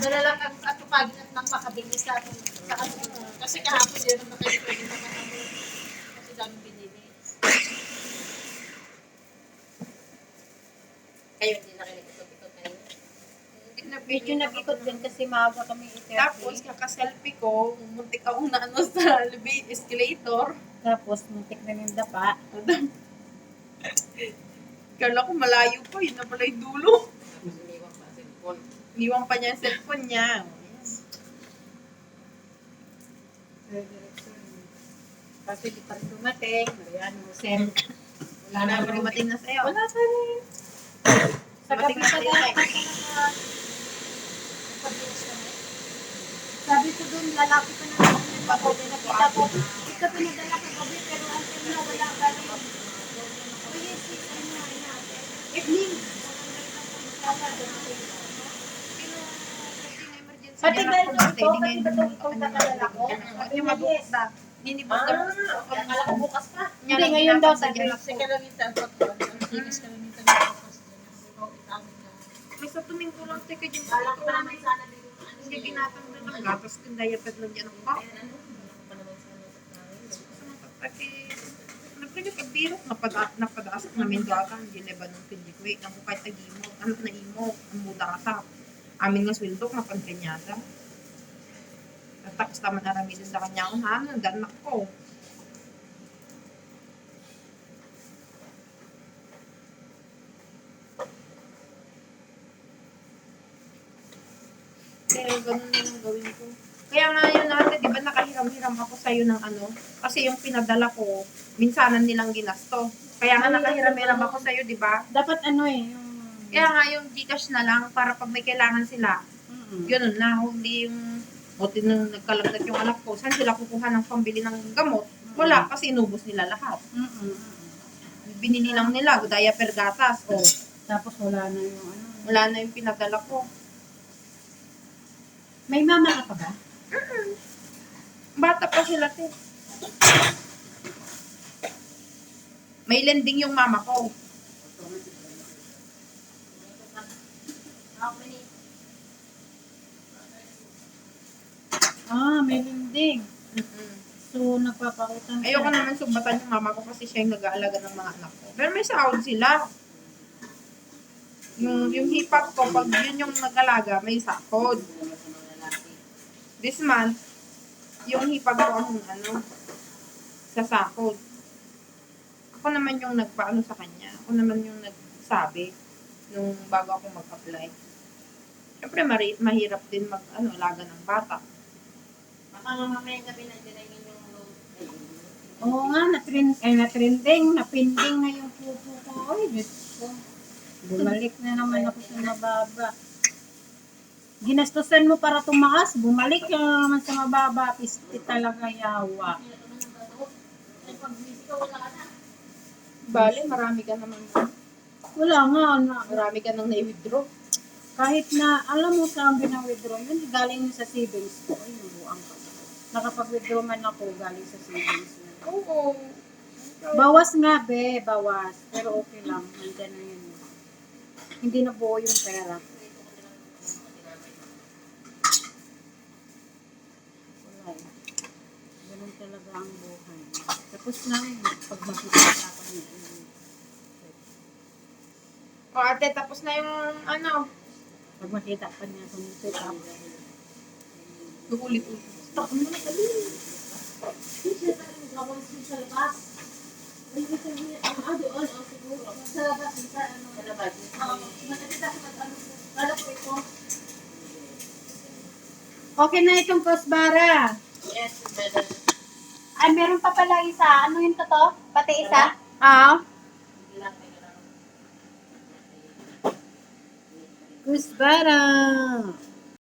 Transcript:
Dala lang ang atupagin at nang makabili sa ating sa ating. Kasi kahapon din naman kayo pwede naman ako. Kasi dami binili. Kayo hindi na kayo nagkikot-ikot kayo. Na Medyo nag-ikot din kasi maaga kami ito. Tapos, kakaselfie ko, muntik ako na ano sa escalator. Tapos, muntik na yung dapa. Kala ko malayo pa, yun na pala yung dulo. Tapos umiwan pa cellphone. Iniwan pa niya yung cellphone niya. Kasi di pa rin dumating. Ayan, Sem. Wala na ako dumating na sa'yo. Wala pa rin. Sa gabi na sa'yo, lahat. eh. Sabi ko dun, lalaki pa na naman bago. Nakita ko, ito pinadala ko gabi, pero until na wala pa rin. Kuya, si, ano, ano, evening. Pati ba ito, ito, pati ba ito, itong nakadala ko? Sabi Yung na. Hindi ba Ah, akala ko bukas pa. Hindi, ngayon daw sa Kasi kalamitan ko. Inis kalamitan ko. May sa tuming ko lang, teka dyan. Akala ko naman sana din yung ano. Hindi tinatanggal ang gatas kung diaper lang dyan ako. Ano? Sa Pati, nagkanya pagbirok, napada, napadasak namin gata, hindi leba ng pindigwe. Ang kahit nag-imo, ano na imo, ang muda ka Amin nga sweldo, mapankanyada. At tapos naman namin din sa kanya, ang ano, danak ko. Kaya ganun na yung gawin ko. Kaya nga yun natin, di ba nakahiram-hiram ako sa'yo ng ano? Kasi yung pinadala ko, minsanan nilang ginasto. Kaya nga nakahiram-hiram ako sa'yo, di ba? Dapat ano eh, yung... Kaya nga yung Gcash na lang para pag may kailangan sila, Mm-mm. yun na, hindi yung buti nung nagkalagdat yung anak ko, saan sila kukuha ng pambili ng gamot? Wala, kasi inubos nila lahat. Mm-mm. Binili lang nila, diaper gatas, o Tapos wala na yung ano. wala na yung pinadala ko. May mama ka pa ba? Bata pa sila, te. May lending yung mama ko. Ah, may linding. Mm-mm. So, nagpapautang Ayoko naman sumbatan yung mama ko kasi siya yung nag-aalaga ng mga anak ko. Pero may sahod sila. Yung, yung hipag ko, pag yun yung nag-alaga, may sahod. This month, yung hipag ko ang ano, sa sahod. Ako naman yung nagpaano sa kanya. Ako naman yung nagsabi nung bago ako mag-apply. Siyempre, mahirap din mag, ano, alaga ng bata. Baka nga mamaya gabi na dinayin yung load. Oo nga, na-trend, ay na-trending, na-pending na yung pupo ko. Ay, Diyos ko. Bumalik na naman ako sa mababa. Ginastusan mo para tumaas, bumalik ka na naman sa mababa. Pisti talaga yawa. Bale, marami ka naman. Wala nga, na, Marami ka nang na-withdraw. kahit na, alam mo saan bina-withdraw yun, galing yun sa savings ko. Ay, nuruan ko. Nakapag-withdraw man ako galing sa savings na. Oo. Bawas nga, be, bawas. Pero okay lang, nandyan na yun. Hindi na buo yung pera. Wala eh. Ganun talaga ang buhay. Tapos na yun, pag makikita ka niya. O ate, tapos na yung ano, Pag makita pa niya kung pick up. ulit-ulit. Stop mo na dali. sa labas. Ay, ito yung, ang ano, ano, siguro. Sa labas, sa ano. Sa labas. Oo. Ano, ko ito. Okay na itong kosbara. Yes, better. Ay, meron pa pala isa. Ano yung totoo? Pati isa? Ah? Kosbara.